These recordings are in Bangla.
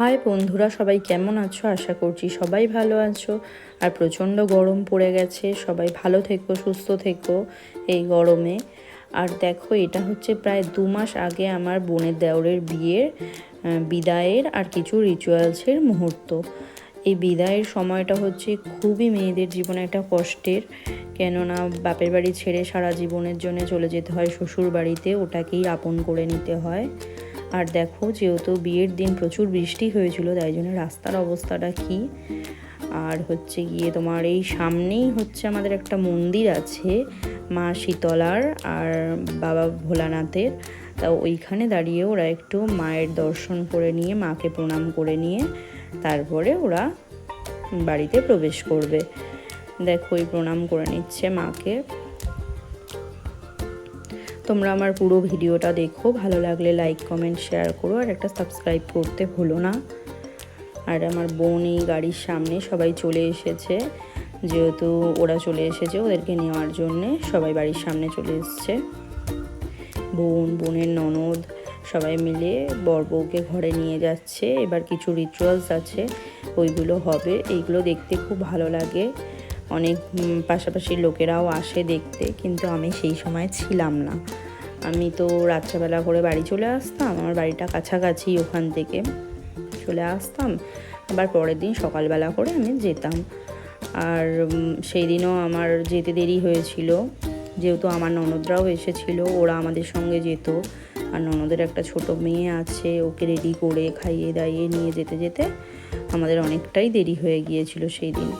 হাই বন্ধুরা, সবাই কেমন আছো? আশা করছি সবাই ভালো আছো। আর প্রচণ্ড গরম পড়ে গেছে, সবাই ভালো থেকো, সুস্থ থেকো এই গরমে। আর দেখো, এটা হচ্ছে প্রায় দু মাস আগে আমার বোনের দেওরের বিয়ের বিদায়ের আর কিছু রিচুয়ালসের মুহূর্ত। এই বিদায়ের সময়টা হচ্ছে খুবই মেয়েদের জীবনে একটা কষ্টের। কেননা বাপের বাড়ি ছেড়ে সারা জীবনের জন্য চলে যেতে হয় শ্বশুর বাড়িতে ওটাকেই আপন করে নিতে হয়। আর দেখো, যেহেতু বিয়ের দিন প্রচুর বৃষ্টি হয়েছিল, তাই জন্য রাস্তার অবস্থাটা কি? আর হচ্ছে গিয়ে তোমার এই সামনেই হচ্ছে আমাদের একটা মন্দির আছে, মা শীতলার আর বাবা ভোলানাথের। তা ওইখানে দাঁড়িয়ে ওরা একটু মায়ের দর্শন করে নিয়ে, মাকে প্রণাম করে নিয়ে তারপরে ওরা বাড়িতে প্রবেশ করবে। দেখো ওই প্রণাম করে নিচ্ছে মাকে। তোমরা আমার পুরো ভিডিওটা দেখো। ভালো লাগলে লাইক কমেন্ট শেয়ার করো আর একটা সাবস্ক্রাইব করতে ভুলো না। আর আমার বোন এই গাড়ির সামনে সবাই চলে এসেছে। যেহেতু ওরা চলে এসেছে ওদেরকে নেওয়ার জন্যে সবাই বাড়ির সামনে চলে এসেছে। বোন, বোনের ননদ সবাই মিলে বর বউকে ঘরে নিয়ে যাচ্ছে। এবার কিছু রিচুয়ালস আছে, ওইগুলো হবে। এইগুলো দেখতে খুব ভালো লাগে। অনেক পাশাপাশি লোকেরাও আসে দেখতে, কিন্তু আমি সেই সময় ছিলাম না। আমি তো রাত্রেবেলা করে বাড়ি চলে আসতাম, আমার বাড়িটা কাছাকাছি ওখান থেকে চলে আসতাম। আবার পরের দিন সকালবেলা করে আমি যেতাম। আর সেই দিনও আমার যেতে দেরি হয়েছিল। যেহেতু আমার ননদরাও এসেছিল, ওরা আমাদের সঙ্গে যেত। আর ননদের একটা ছোট মেয়ে আছে, ওকে রেডি করে খাইয়ে দাইয়ে নিয়ে যেতে যেতে আমাদের অনেকটাই দেরি হয়ে গিয়েছিল সেই দিন।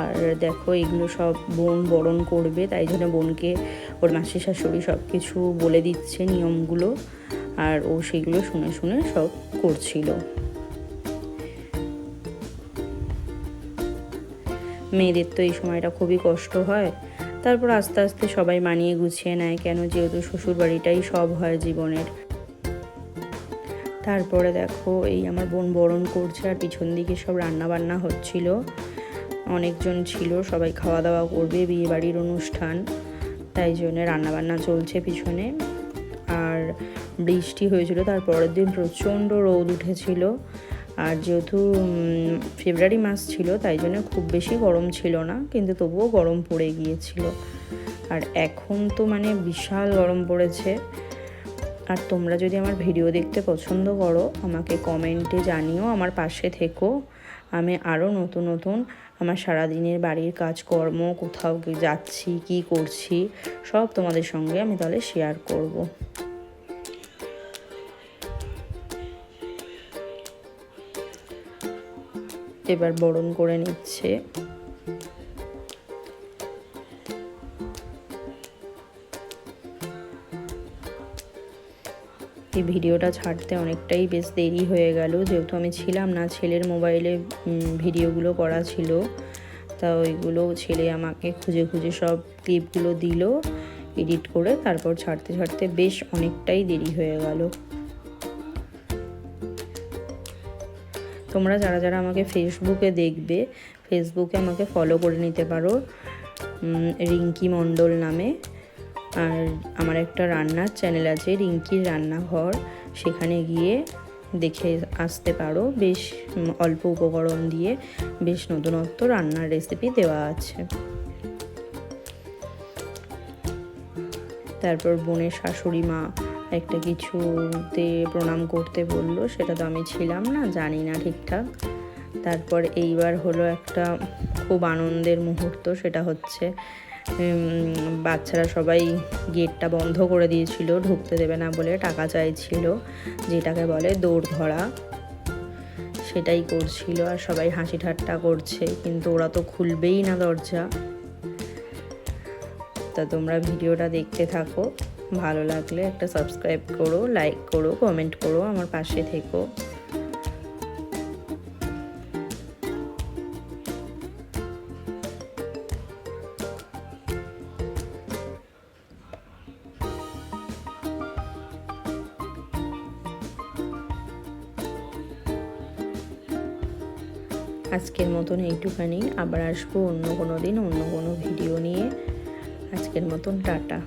আর দেখো এগুলো সব বোন বরণ করবে, তাই জন্য বোনকে ওর মাসি শাশুড়ি সব কিছু বলে দিচ্ছে নিয়মগুলো। আর ও সেগুলো শুনে শুনে সব করছিল। মেয়েদের তো এই সময়টা খুবই কষ্ট হয়। তারপর আস্তে আস্তে সবাই মানিয়ে গুছিয়ে নেয়, কেন যেহেতু শ্বশুর বাড়িটাই সব হয় জীবনের। তারপরে দেখো এই আমার বোন বরণ করছে আর পিছন দিকে সব রান্না বান্না হচ্ছিল। অনেকজন ছিল, সবাই খাওয়া দাওয়া করবে বিয়ে বাড়ির অনুষ্ঠান, তাই জন্য রান্নাবান্না চলছে পিছনে। আর বৃষ্টি হয়েছিল, তার পরের দিন প্রচণ্ড রোদ উঠেছিল। আর যেহেতু ফেব্রুয়ারি মাস ছিল, তাই জন্য খুব বেশি গরম ছিল না, কিন্তু তবুও গরম পড়ে গিয়েছিল। আর এখন তো মানে বিশাল গরম পড়েছে। আর তোমরা যদি আমার ভিডিও দেখতে পছন্দ করো, আমাকে কমেন্টে জানিও, আমার পাশে থেকো। আমি আরও নতুন নতুন আমার সারাদিনের বাড়ির কাজকর্ম, কোথাও যাচ্ছি, কি করছি, সব তোমাদের সঙ্গে আমি তাহলে শেয়ার করব। এবার বরণ করে নিচ্ছে। এই ভিডিওটা ছাড়তে অনেকটাই বেশ দেরি হয়ে গেল। যেহেতু আমি ছিলাম না, ছেলের মোবাইলে ভিডিওগুলো করা ছিল। তা ওইগুলো ছেলে আমাকে খুঁজে খুঁজে সব ক্লিপগুলো দিল, এডিট করে তারপর ছাড়তে ছাড়তে বেশ অনেকটাই দেরি হয়ে গেল। তোমরা যারা যারা আমাকে ফেসবুকে দেখবে, ফেসবুকে আমাকে ফলো করে নিতে পারো রিঙ্কি মণ্ডল নামে। আর আমার একটা রান্নার চ্যানেল আছে, রিঙ্কির রান্নাঘর। সেখানে গিয়ে দেখে আসতে পারো। বেশ অল্প উপকরণ দিয়ে বেশ নতুনত্ব রান্নার রেসিপি দেওয়া আছে। তারপর বোনের শাশুড়ি মা একটা কিছুতে প্রণাম করতে বলল। সেটা তো আমি ছিলাম না, জানি না ঠিকঠাক। তারপর এইবার হলো একটা খুব আনন্দের মুহূর্ত, সেটা হচ্ছে বাচ্চারা সবাই গেটটা বন্ধ করে দিয়েছিল, ঢুকতে দেবে না বলে টাকা চাইছিল, যেটাকে বলে দৌড় ধরা। সেটাই করছিল আর সবাই হাসি ঠাট্টা করছে, কিন্তু ওরা তো খুলবেই না দরজা। তা তোমরা ভিডিওটা দেখতে থাকো, ভালো লাগলে একটা সাবস্ক্রাইব করো লাইক করো কমেন্ট করো, আমার পাশে থেকো। আজকের মতন এইটুখানি। আবার আসব অন্য কোনো দিন, অন্য কোনো ভিডিও নিয়ে। আজকের মতন টাটা।